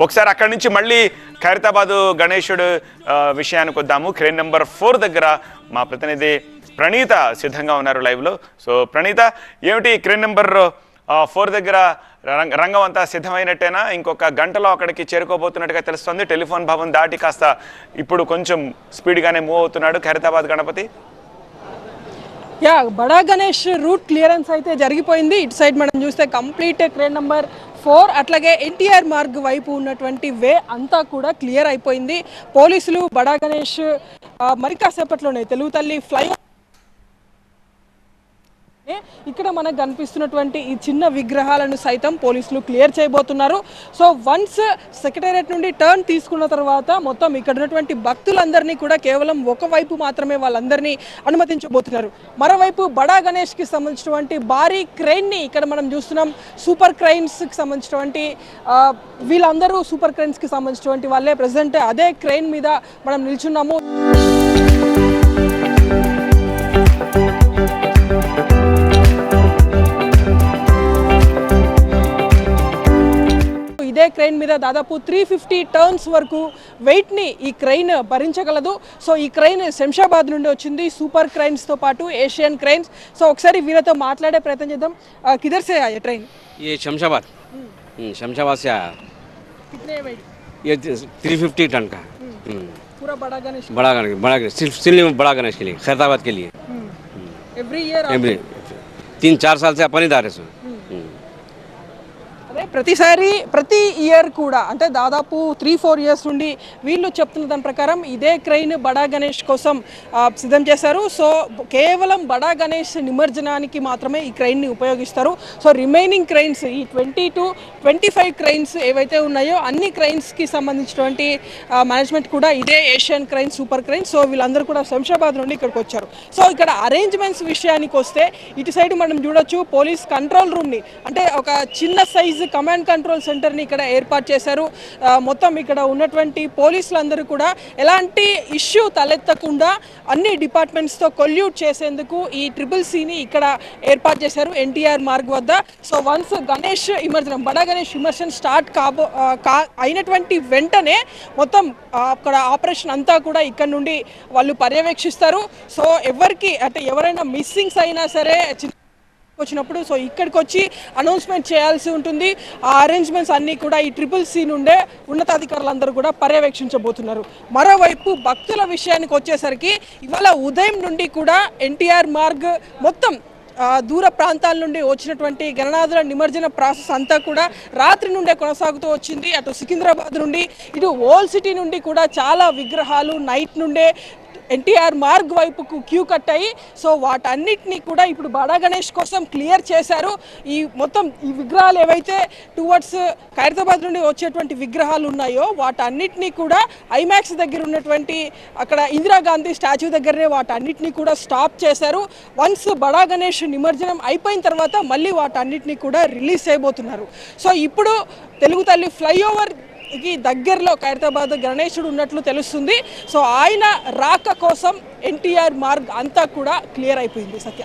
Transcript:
ఒకసారి అక్కడి నుంచి మళ్ళీ ఖైరతాబాదు గణేశుడు విషయానికి వద్దాము. క్రేన్ నెంబర్ ఫోర్ దగ్గర మా ప్రతినిధి ప్రణీత సిద్ధంగా ఉన్నారు లైవ్లో. సో ప్రణీత ఏమిటి క్రేన్ నెంబర్ ఫోర్ దగ్గర రంగ- రంగం అంతా సిద్ధమైనట్టేనా? ఇంకొక గంటలో అక్కడికి చేరుకోబోతున్నట్టుగా తెలుస్తుంది. టెలిఫోన్ భవన్ దాటి కాస్త ఇప్పుడు కొంచెం స్పీడ్గానే మూవ్ అవుతున్నాడు ఖైరతాబాద్ గణపతి. యా బడా గణేష్ రూట్ క్లియరెన్స్ అయితే జరిగిపోయింది. ఇటు సైడ్ మనం చూస్తే కంప్లీట్ క్రేన్ నెంబర్ ఫోర్ అట్లాగే ఎన్టీఆర్ మార్గ్ వైపు ఉన్నటువంటి వే అంతా కూడా క్లియర్ అయిపోయింది. పోలీసులు బడా గణేష్ మరి కాసేపట్లోనే తెలుగు తల్లి ఫ్లై ఇక్కడ మనకు కనిపిస్తున్నటువంటి ఈ చిన్న విగ్రహాలను సైతం పోలీసులు క్లియర్ చేయబోతున్నారు. సో వన్స్ సెక్రటేరియట్ నుండి టర్న్ తీసుకున్న తర్వాత మొత్తం ఇక్కడ ఉన్నటువంటి భక్తులందరినీ కూడా కేవలం ఒకవైపు మాత్రమే వాళ్ళందరినీ అనుమతించబోతున్నారు. మరోవైపు బడా గణేష్కి సంబంధించినటువంటి భారీ క్రెయిన్ని ఇక్కడ మనం చూస్తున్నాం. సూపర్ క్రైన్స్కి సంబంధించినటువంటి వీళ్ళందరూ సూపర్ క్రైన్స్కి సంబంధించినటువంటి వాళ్ళే. ప్రజెంట్ అదే క్రెయిన్ మీద మనం నిల్చున్నాము. క్రెయిన్ మీద దాదాపు త్రీ ఫిఫ్టీ టర్న్స్ వరకు వెయిట్ని ఈ క్రెయిన్ భరించగలదు సో ఈ క్రెయిన్ శంషాబాద్ నుండి వచ్చింది సూపర్ క్రైన్స్తో పాటు ఏషియన్ క్రైన్స్ సో ఒకసారి వీళ్ళతో మాట్లాడే ప్రయత్నం చేద్దాం ఆ, కిధర్ సే ఆయా ట్రైన్ ये शमशाबाद हम्म, शमशाबाद से आया कितने वेट ये थ्री फिफ्टी टन का हम्म, पूरा बड़ा गणेश बड़ा गणेश बड़ा गणेश सिर्फ सिर्फ बड़ा गणेश के लिए खैरताबाद के लिए एवरी ईयर एवरी तीन चार साल से अपन ही दारे सो हम्म, అదే ప్రతిసారి ప్రతి ఇయర్ కూడా అంటే దాదాపు త్రీ ఫోర్ ఇయర్స్ నుండి వీళ్ళు చెప్తున్న దాని ప్రకారం ఇదే క్రెయిన్ బడా గణేష్ కోసం సిద్ధం చేశారు. సో కేవలం బడా గణేష్ నిమజ్జనానికి మాత్రమే ఈ క్రెయిన్ని ఉపయోగిస్తారు. సో రిమైనింగ్ క్రెయిన్స్ ఈ twenty two twenty five cranes ఏవైతే ఉన్నాయో అన్ని క్రెయిన్స్కి సంబంధించినటువంటి మేనేజ్మెంట్ కూడా ఇదే Asian crane super crane so వీళ్ళందరూ కూడా శంషాబాద్ నుండి ఇక్కడికి వచ్చారు. సో ఇక్కడ అరేంజ్మెంట్స్ విషయానికి వస్తే ఇటు సైడ్ మనం చూడొచ్చు పోలీస్ కంట్రోల్ రూమ్ని అంటే ఒక చిన్న సైజు కమాండ్ కంట్రోల్ సెంటర్ని ఇక్కడ ఏర్పాటు చేశారు. మొత్తం ఇక్కడ ఉన్నటువంటి పోలీసులందరూ కూడా ఎలాంటి ఇష్యూ తలెత్తకుండా అన్ని డిపార్ట్మెంట్స్తో కొల్యూట్ చేసేందుకు ఈ ట్రిపుల్ సిని ఇక్కడ ఏర్పాటు చేశారు ఎన్టీఆర్ మార్గ్ వద్ద. సో వన్స్ గణేష్ విమర్శనం బడా గణేష్ విమర్శనం స్టార్ట్ కాబో అయినటువంటి వెంటనే మొత్తం అక్కడ ఆపరేషన్ అంతా కూడా ఇక్కడ నుండి వాళ్ళు పర్యవేక్షిస్తారు. సో ఎవరికి అంటే ఎవరైనా మిస్సింగ్స్ అయినా సరే చిన్న వచ్చినప్పుడు. సో ఇక్కడికి వచ్చి అనౌన్స్మెంట్ చేయాల్సి ఉంటుంది. ఆ అరేంజ్మెంట్స్ అన్నీ కూడా ఈ ట్రిపుల్ సి నుండే ఉన్నతాధికారులందరూ కూడా పర్యవేక్షించబోతున్నారు. మరోవైపు భక్తుల విషయానికి వచ్చేసరికి ఇవాళ ఉదయం నుండి కూడా ఎన్టీఆర్ మార్గ్ మొత్తం దూర ప్రాంతాల నుండి వచ్చినటువంటి గణనాథుల నిమజ్జన ప్రాసెస్ అంతా కూడా రాత్రి నుండే కొనసాగుతూ వచ్చింది. అటు సికింద్రాబాద్ నుండి ఇటు ఓల్డ్ సిటీ నుండి కూడా చాలా విగ్రహాలు నైట్ నుండే ఎన్టీఆర్ మార్గ్ వైపుకు క్యూ కట్టాయి సో వాటన్నిటిని కూడా ఇప్పుడు బడా గణేష్ కోసం క్లియర్ చేశారు. ఈ మొత్తం ఈ విగ్రహాలు ఏవైతే టువర్డ్స్ ఖైరతాబాద్ నుండి వచ్చేటువంటి విగ్రహాలు ఉన్నాయో వాటన్నిటినీ కూడా ఐమాక్స్ దగ్గర ఉన్నటువంటి అక్కడ ఇందిరాగాంధీ స్టాచ్యూ దగ్గరనే వాటన్నిటినీ కూడా స్టాప్ చేశారు. వన్స్ బడా గణేష్ నిమజ్జనం అయిపోయిన తర్వాత మళ్ళీ వాటన్నిటినీ కూడా రిలీజ్ చేయబోతున్నారు. సో ఇప్పుడు తెలుగు తల్లి ఫ్లైఓవర్ కి దగ్గరలో ఖైరతాబాద్ గణేశుడు ఉన్నట్లు తెలుస్తుంది. సో ఆయన రాక కోసం ఎన్టీఆర్ మార్గ్ అంతా కూడా క్లియర్ అయిపోయింది సత్య.